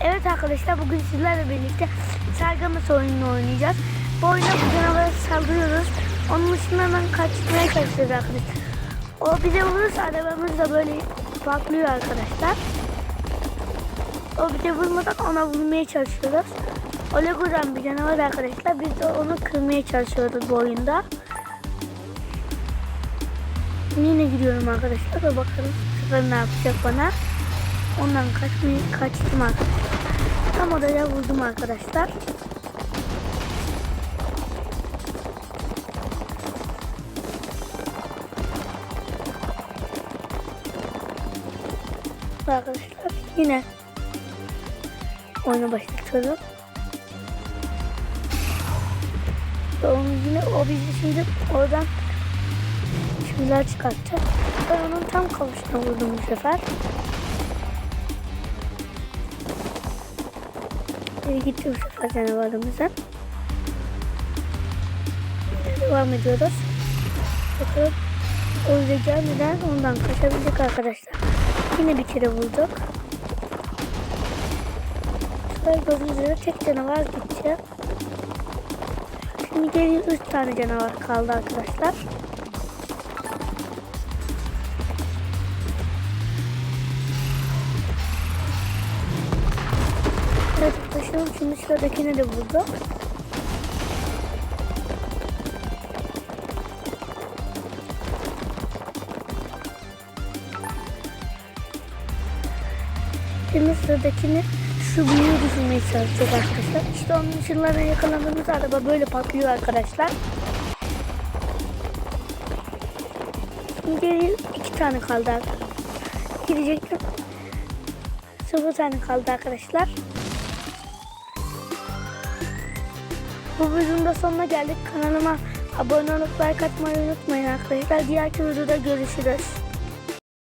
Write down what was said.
Evet arkadaşlar bugün sizlerle birlikte Sargamas oyununu oynayacağız. Bu oyunda bu canavara saldırıyoruz. Onun ışınlarından kaçmaya çalışıyoruz arkadaşlar. O bize vurursa arabamız da böyle patlıyor arkadaşlar. O bize vurmadan ona vurmaya çalışıyoruz. O Lego'dan bir canavar arkadaşlar. Biz de onu kırmaya çalışıyoruz bu oyunda. Yine gidiyorum arkadaşlar. Ve bakalım sefer ne yapacak bana. Ondan kaçmayı kaçtım arkadaşlar. Tam oraya vurdum arkadaşlar. Arkadaşlar yine oyuna başlatıyorum. Onu yine o bizi şimdi oradan şimdiler çıkartacak. Ben onun tam kavuşuna vurdum bu sefer. Gitti bu sefer canavarımıza. Devam ediyoruz. Bakalım o bize gelmeden ondan kaçabildik arkadaşlar. Yine bir kere vurduk. Şöyle gördüğünüz üzere tek canavar gitti. Şimdi geriye 3 tane canavar kaldı arkadaşlar. Evet arkadaşlar şimdi sıradakine de vurdu. Şimdi sıradakini şu büyüğü düşürmeye çalışacak arkadaşlar. İşte onun ışınlarına yakalandığımız araba böyle patlıyor arkadaşlar. Şimdi iki tane kaldı. Gidecektim. Sıfır tane kaldı arkadaşlar. Bu videonun da sonuna geldik. Kanalıma abone olup like atmayı unutmayın arkadaşlar. Diğer videoda görüşürüz.